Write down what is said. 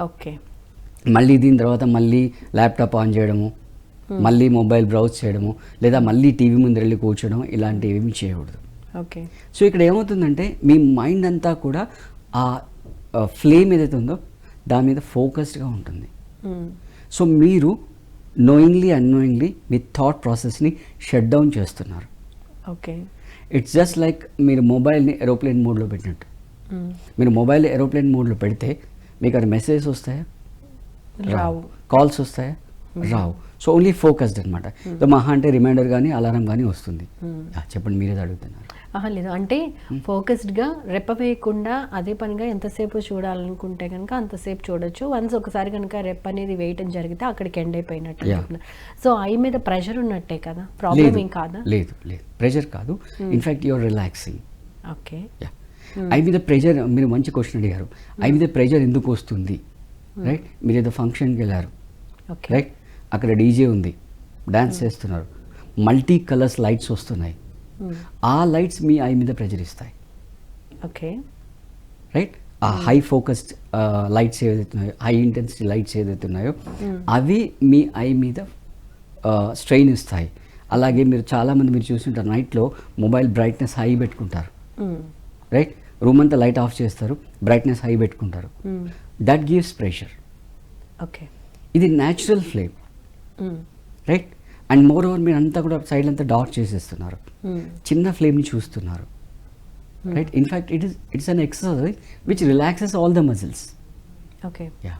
Okay. మళ్ళీ దీని తర్వాత మళ్ళీ ల్యాప్టాప్ ఆన్ చేయడము మళ్ళీ మొబైల్ బ్రౌజ్ చేయడము లేదా మళ్ళీ టీవీ ముందు వెళ్ళి కూర్చోవడం ఇలాంటివి ఏమీ చేయకూడదు. ఓకే. సో ఇక్కడ ఏమవుతుందంటే మీ మైండ్ అంతా కూడా ఆ ఫ్లేమ్ ఏదైతే ఉందో దాని మీద ఫోకస్డ్గా ఉంటుంది. మ్మ్. సో మీరు నోయింగ్లీ అన్నోయింగ్లీ మీ థాట్ ప్రాసెస్ని షట్ డౌన్ చేస్తున్నారు. ఓకే. ఇట్స్ జస్ట్ లైక్ మీరు మొబైల్ని ఏరోప్లేన్ మోడ్లో పెట్టినట్టు. మ్మ్. మీరు మొబైల్ ఏరోప్లేన్ మోడ్లో పెడితే మీకు అది మెసేజ్ వస్తాయా? రావు. కాల్స్ వస్తాయా? రావు. సో ఓన్లీ ఫోకస్డ్ అనమాట మహా అంటే రిమైండర్ కానీ అలారం కానీ వస్తుంది. చెప్పండి మీరేది అడుగుతున్నారు. లేదు. అంటే ఫోకస్డ్గా రెప్ప వేయకుండా అదే పనిగా ఎంతసేపు చూడాలనుకుంటే కనుక అంతసేపు చూడొచ్చు. వన్స్ ఒకసారి కనుక రెప్ప అనేది వేయటం జరిగితే అక్కడికి ఎండ్ అయిపోయినట్టు. సో ఐ మీద ప్రెషర్ ఉన్నట్టే కదా? ప్రాబ్లం ఏం కాదా? లేదు లేదు. ప్రెషర్ కాదు. In fact your relaxing okay eye మీద ప్రెషర్ మీరు మంచి క్వశ్చన్ అడిగారు. ఐ మీద ప్రెషర్ ఎందుకు వస్తుంది? రైట్ మీరు ఏదో ఫంక్షన్కి వెళ్ళారు. రైట్ అక్కడ డీజే ఉంది. డాన్స్ చేస్తున్నారు. మల్టీ కలర్స్ లైట్స్ వస్తున్నాయి ఆ లైట్స్ మీ ఐ మీద ప్రెషర్ ఇస్తాయి. ఓకే రైట్ ఆ హై ఫోకస్డ్ లైట్స్ ఏదైతే ఉన్నాయో హై ఇంటెన్సిటీ లైట్స్ ఏదైతే ఉన్నాయో అవి మీ ఐ మీద స్ట్రెయిన్ ఇస్తాయి. అలాగే మీరు చాలామంది మీరు చూస్తుంటారు నైట్లో మొబైల్ బ్రైట్నెస్ హై పెట్టుకుంటారు. రైట్ రూమ్ అంతా లైట్ ఆఫ్ చేస్తారు. బ్రైట్నెస్ హై పెట్టుకుంటారు. దట్ గివ్స్ ప్రెషర్ ఓకే ఇది natural flame right and moreover మీరు అంతా కూడా సైడ్ అంతా డార్క్ చేసేస్తున్నారు. చిన్న ఫ్లేమ్ని చూస్తున్నారు. Right in fact it is it's an exercise which relaxes all the muscles okay yeah